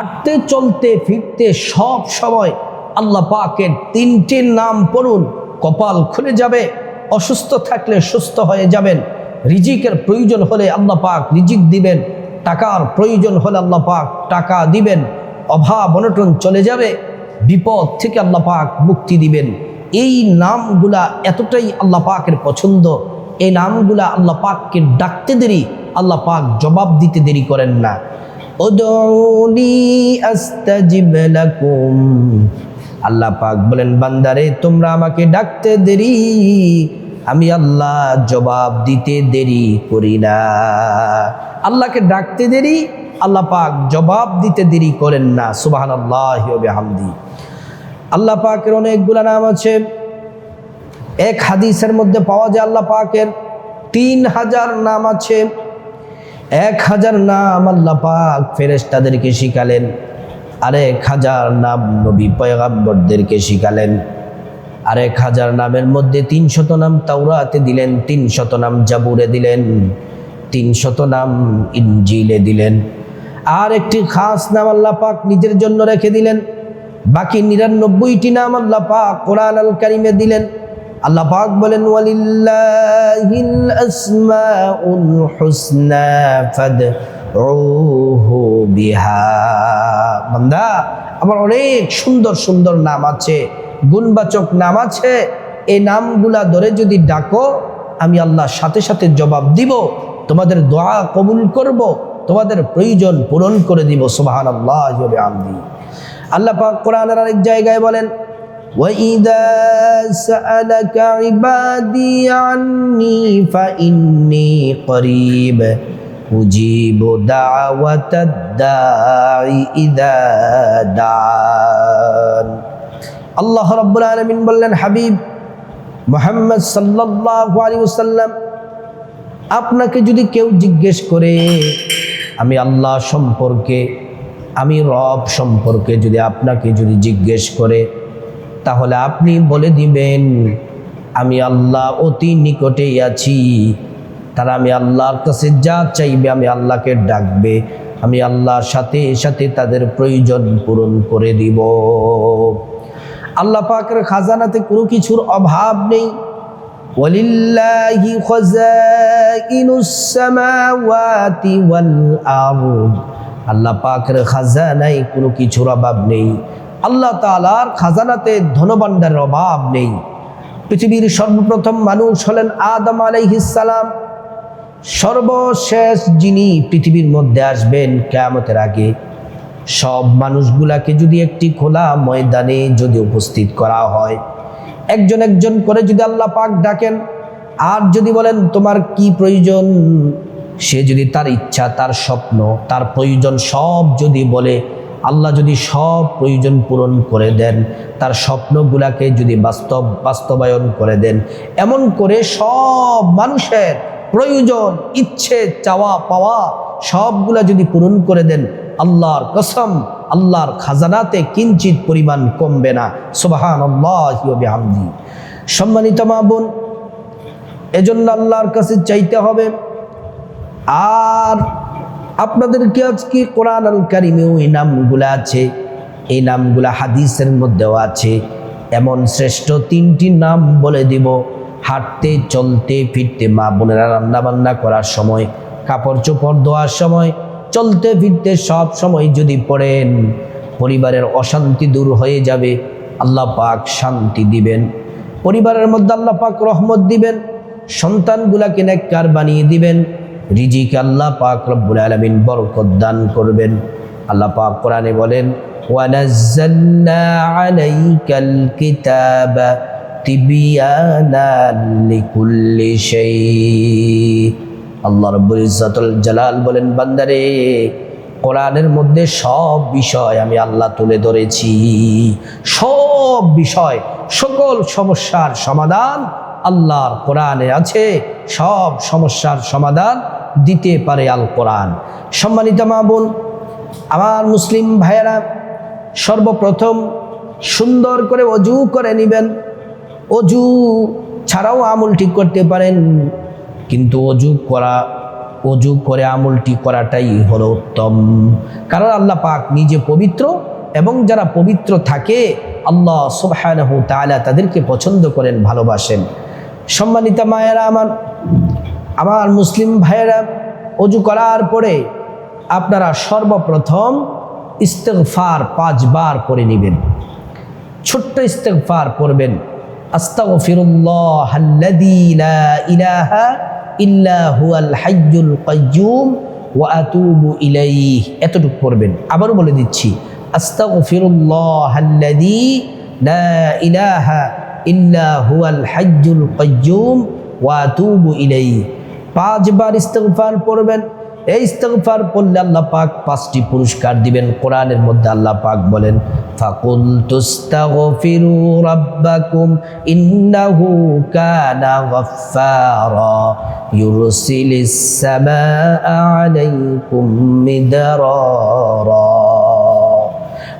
হাঁটতে, চলতে, ফিরতে সব সময় আল্লাহ পাকের তিনটি নাম পড়ুন, কপাল খুলে যাবে, অসুস্থ থাকলে সুস্থ হয়ে যাবেন, রিজিকের প্রয়োজন হলে আল্লাহ পাক রিজিক দিবেন, টাকার প্রয়োজন হলে আল্লাহ পাক টাকা দিবেন, অভাব অনটন চলে যাবে, বিপদ থেকে আল্লাহ পাক মুক্তি দিবেন। এই নামগুলা এতটাই আল্লাহ পাকের পছন্দ, এই নামগুলা আল্লাহ পাককে ডাকতে দেরি, আল্লাহ পাক জবাব দিতে দেরি করেন না। উদউনি আস্তাজিব লাকুম। আল্লাহ পাক বলেন, বান্দারে, তোমরা আমাকে ডাকতে দেরি, আমি আল্লাহ জবাব দিতে দেরি করি না। আল্লাহকে ডাকতে দেরি, আল্লাহ পাক জবাব দিতে দেরি করেন না। সুবাহান আল্লাহ হামদি আল্লাহ পাকের অনেকগুলা নাম আছে। এক হাদিসের মধ্যে পাওয়া যায়, আল্লাহ পাকের তিন হাজার নাম আছে। এক হাজার নাম আল্লাহ পাক ফেরেস্তাদেরকে শিখালেন। আরেক হাজার নাম নবী পয়গাম্বরদেরকে শিখালেন। আরেক হাজার নামের মধ্যে তিন শত নাম তাওরাতে দিলেন তিন শত নাম জাবুরে দিলেন তিন শত নাম ইঞ্জিলে দিলেন। আর একটি খাস নাম আল্লাহ পাক নিজের জন্য রেখে দিলেন। বাকি নিরানব্বইটি নাম আল্লাহ পাক কোরআন আল কারিমে দিলেন। আল্লাহ পাক বলেন, ওয়ালিল্লাহিল আসমাউল হুসনা ফাদউহু বিহা। বান্দা, আমার অনেক সুন্দর সুন্দর নাম আছে, গুণবাচক নাম আছে। এই নামগুলা ধরে যদি ডাকো, আমি আল্লাহর সাথে সাথে জবাব দিব, তোমাদের দোয়া কবুল করব, তোমাদের প্রয়োজন পূরণ করে দিব সুবাহান আল্লাহ আমদি আল্লাহ পাক কোরআনের আরেক জায়গায় বলেন وإذا سألك عبادي عني فإني قريب أجيب دعوة الداعي إذا دعان আল্লাহ রব্বুল আলমিন বললেন হাবিব মোহাম্মদ সাল্লাহ আলী সাল্লাম আপনাকে যদি কেউ জিজ্ঞেস করে আমি আল্লাহ সম্পর্কে আমি রব সম্পর্কে যদি আপনাকে যদি জিজ্ঞেস করে তাহলে আপনি বলে দিবেন, আমি আল্লাহ অতি নিকটেই আছি। তারা আমি আল্লাহর কাছে যা চাইবে, আমি আল্লাহকে ডাকবে। আমি আল্লাহর সাথে সাথে তাদের প্রয়োজন পূরণ করে দিব। আল্লাহ পাকের খাজানাতে কোনো কিছুর অভাব নেই। সামাওয়াতি ওয়াল আল্লাহ পাকের খাজানায় কোনো কিছুর অভাব নেই। আল্লাহ তাআলার খাজানাতে ধনভাণ্ডারের অভাব নেই। পৃথিবীর সর্বপ্রথম মানুষ হলেন আদম আলাইহিস সালাম। সর্বশেষ যিনি পৃথিবীর মধ্যে আসবেন কেয়ামতের আগে, সব মানুষগুলাকে যদি একটি খোলা ময়দানে যদি উপস্থিত করা হয়, একজন একজন করে যদি আল্লাহ পাক ডাকেন, আর যদি বলেন, তোমার কি প্রয়োজন? সে যদি তার ইচ্ছা, তার স্বপ্ন, তার প্রয়োজন সব যদি বলে আল্লাহ যদি সব প্রয়োজন পূরণ করে দেন, তার স্বপ্নগুলাকে যদি বাস্তব, বাস্তবায়ন করে দেন, এমন করে সব মানুষের প্রয়োজন, ইচ্ছে, চাওয়া, পাওয়া সবগুলা যদি পূরণ করে দেন, আল্লাহর কসম, আল্লাহর খাজানাতে কিঞ্চিত পরিমাণ কমবে না। সোবাহান আল্লাহামদি সম্মানিত মা বোন, এজন্য আল্লাহর কাছে চাইতে হবে, আর আপনাদেরকে আজকে কোরআন আল কারিমেও এই নামগুলো আছে? এই নামগুলা হাদিসের মধ্যেও আছে। এমন শ্রেষ্ঠ তিনটি নাম বলে দিব। হাঁটতে, চলতে, ফিরতে, মা বোনেরা রান্না বান্না করার সময় কাপড় চোপড় ধোয়ার সময়, চলতে, ফিরতে সব সময় যদি পড়েন, পরিবারের অশান্তি দূর হয়ে যাবে। আল্লাহ পাক শান্তি দিবেন। পরিবারের মধ্যে আল্লাহ পাক রহমত দিবেন। সন্তানগুলাকে নেককার বানিয়ে দিবেন। রিজিক আল্লাহ পাক রব্বুল আলমিন বরকত দান করবেন। আল্লাহ পাক কোরআনে বলেন, ওয়ানাজ্জালনা আলাইকাল কিতাবা তিবিয়ানাল লিকুল্লি শাই আল্লাহ রব্বুল ইজ্জাতুল জালাল বলেন, বান্দারে, কোরআনের মধ্যে সব বিষয় আমি আল্লাহ তুলে ধরেছি। সব বিষয়, সকল সমস্যার সমাধান আল্লাহর কোরআনে আছে। সব সমস্যার সমাধান দিতে পারে আল কোরআন সম্মানিত মা বোন, আমার মুসলিম ভাইয়েরা, সর্বপ্রথম সুন্দর করে অজু করে নেবেন। অজু ছাড়াও আমল ঠিক করতে পারেন, কিন্তু অজু করা, অজু করে আমলটি করাটাই হলো উত্তম। কারণ আল্লাহ পাক নিজে পবিত্র এবং যারা পবিত্র থাকে, আল্লাহ তাআলা তাদেরকে পছন্দ করেন, ভালোবাসেন। সম্মানিতা মায়েরা আমার আমার মুসলিম ভাইয়েরা অজু করার পরে আপনারা সর্বপ্রথম ইস্তেগফার পাঁচবার পরে নেবেন। ছোট্ট ইস্তেগফার পড়বেন। এতটুকু পড়বেন। আবারও বলে দিচ্ছি ইল্লা হুয়াল হাইয়ুল কাইয়্যুম ওয়া আতুবু ইলাইহি। পাঁচবার ইস্তেগফার পড়বেন এই ইস্তেগফার পড়লে আল্লাহ পাক পাঁচটি পুরস্কার দিবেন কোরআনের মধ্যে আল্লাহ পাক বলেন ফাকুল তুস্তাগফিরু রাব্বাকুম ইন্নাহু কানা গাফফারা ইউরসিলিস সামাআ আলাইকুম মিদরারা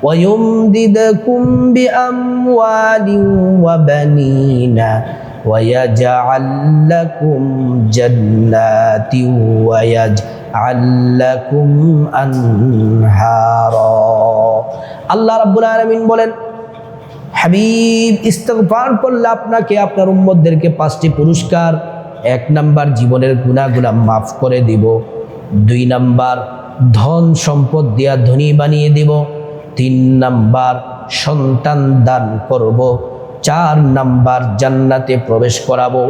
ويمددكم بأموال وبنين ويجعل لكم جنات ويجعل لكم أنهارا আল্লাহ রাব্বুল আলামিন বলেন হাবিব ইস্তেগফার করলে আপনাকে আপনার উম্মতদেরকে পাঁচটি পুরস্কার এক নাম্বার জীবনের গুণাগুলা মাফ করে দিব দুই নাম্বার ধন সম্পদ দিয়া ধনী বানিয়ে দিব তিন নাম্বার সন্তান দান করব চার নাম্বার জান্নাতে প্রবেশ করাবো,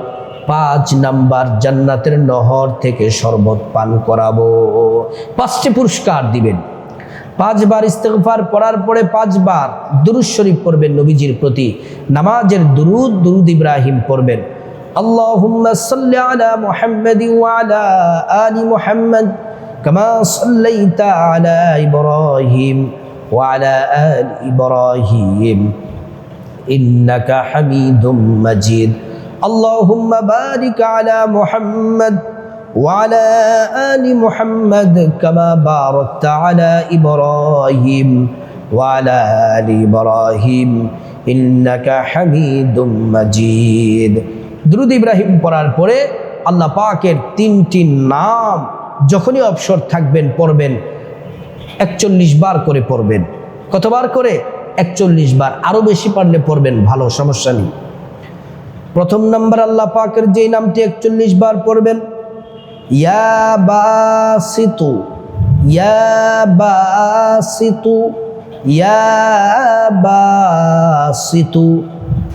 পাঁচ নাম্বার জান্নাতের নহর থেকে শরবত পান করাবো। পাঁচটি পুরস্কার দিবেন। পাঁচবার ইস্তেকফার পড়ার পরে পাঁচবার দুরুদ শরীফ পড়বেন নবীজির প্রতি। নামাজের দুরুদ দুরুদ ইব্রাহিম পড়বেন। আল্লাহুম্মা সাল্লি আলা মুহাম্মাদি ওয়া আলা আলি মুহাম্মাদ কামা সাল্লাইতা আলা ইব্রাহিম ওয়া আলা আলি ইব্রাহিম। إنك حميد مجيد اللهم بارك على محمد وعلى آل محمد كما باركت على إبراهيم وعلى آل إبراهيم إنك حميد مجيد درود ইব্রাহিম পড়ার পরে আল্লাহ পাকের তিনটি নাম যখনই অবসর থাকবেন পড়বেন একচল্লিশ বার করে পড়বেন কতবার করে একচল্লিশ বার, আরও বেশি পারলে পড়বেন, ভালো, সমস্যা নেই। প্রথম নাম্বার আল্লাহ পাকের যে নামটি একচল্লিশ বার পড়বেন, ইয়া বাসিতু ইয়া বাসিতু ইয়া বাসিতু,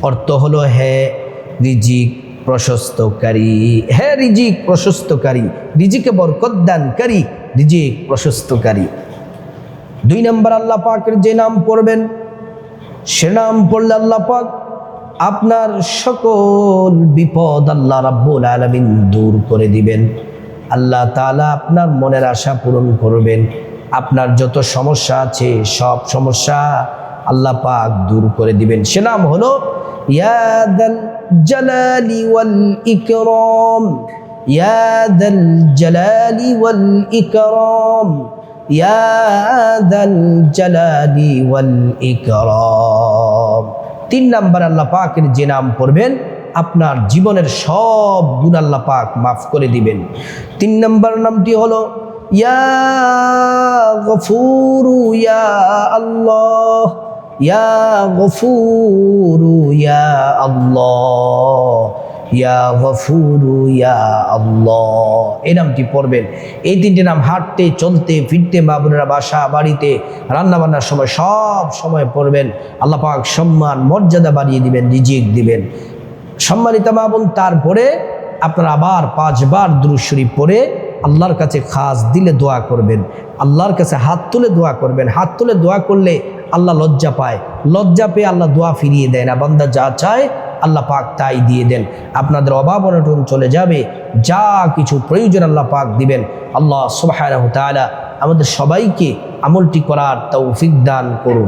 অর্থ হলো হে রিজিক প্রশস্তকারী, হে রিজিক প্রশস্তকারী, রিজিকে বরকত দানকারী, রিজিক প্রশস্তকারী। দুই নম্বর আল্লাহ পাকের যে নাম পড়বেন সে নাম পড়লে আল্লাহ পাক আপনার সকল বিপদ আল্লাহ রাব্বুল আলামিন দূর করে দিবেন। আল্লাহ তাআলা আপনার মনের আশা পূরণ করবেন। আপনার যত সমস্যা আছে, সব সমস্যা আল্লাহ পাক দূর করে দিবেন। সে নাম হলো ইয়াদাল জালালি ওয়াল ইকরাম ইয়াদাল জালালি ওয়াল ইকরাম। জালালি ওয়াল ইকরাম। তিন নাম্বার আল্লাহ পাকের যে নাম পড়বেন, আপনার জীবনের সব গুণ আল্লাহ পাক মাফ করে দিবেন। তিন নাম্বার নামটি হলো, ইয়া গফুরু ইয়া ইয়া গফুরু ইয়া ইয়া গফুরু, ইয়া আল্লাহ। এই নামটি পড়বেন। এই তিনটি নাম হাঁটতে, চলতে, ফিরতে, মা বোনেরা বাসা, বাড়িতে, রান্নাবান্নার সময় সব সময় পড়বেন। আল্লাহ পাক সম্মান, মর্যাদা বাড়িয়ে দিবেন, রিজিক দিবেন। সম্মানিত মা তারপরে আপনারা আবার পাঁচবার দুরুশ্বরী পড়ে আল্লাহর কাছে খাস দিলে দোয়া করবেন। আল্লাহর কাছে হাত তুলে দোয়া করবেন। হাত তুলে দোয়া করলে আল্লাহ লজ্জা পায়। লজ্জা পেয়ে আল্লাহ দোয়া ফিরিয়ে দেয় না। বান্দা যা চায় আল্লাহ পাক তাই দিয়ে দেন। আপনাদের অভাব অনটন চলে যাবে, যা কিছু প্রয়োজন আল্লাহ পাক দিবেন। আল্লাহ সুবাহ আমাদের সবাইকে আমলটি করার তৌফিক দান করুন।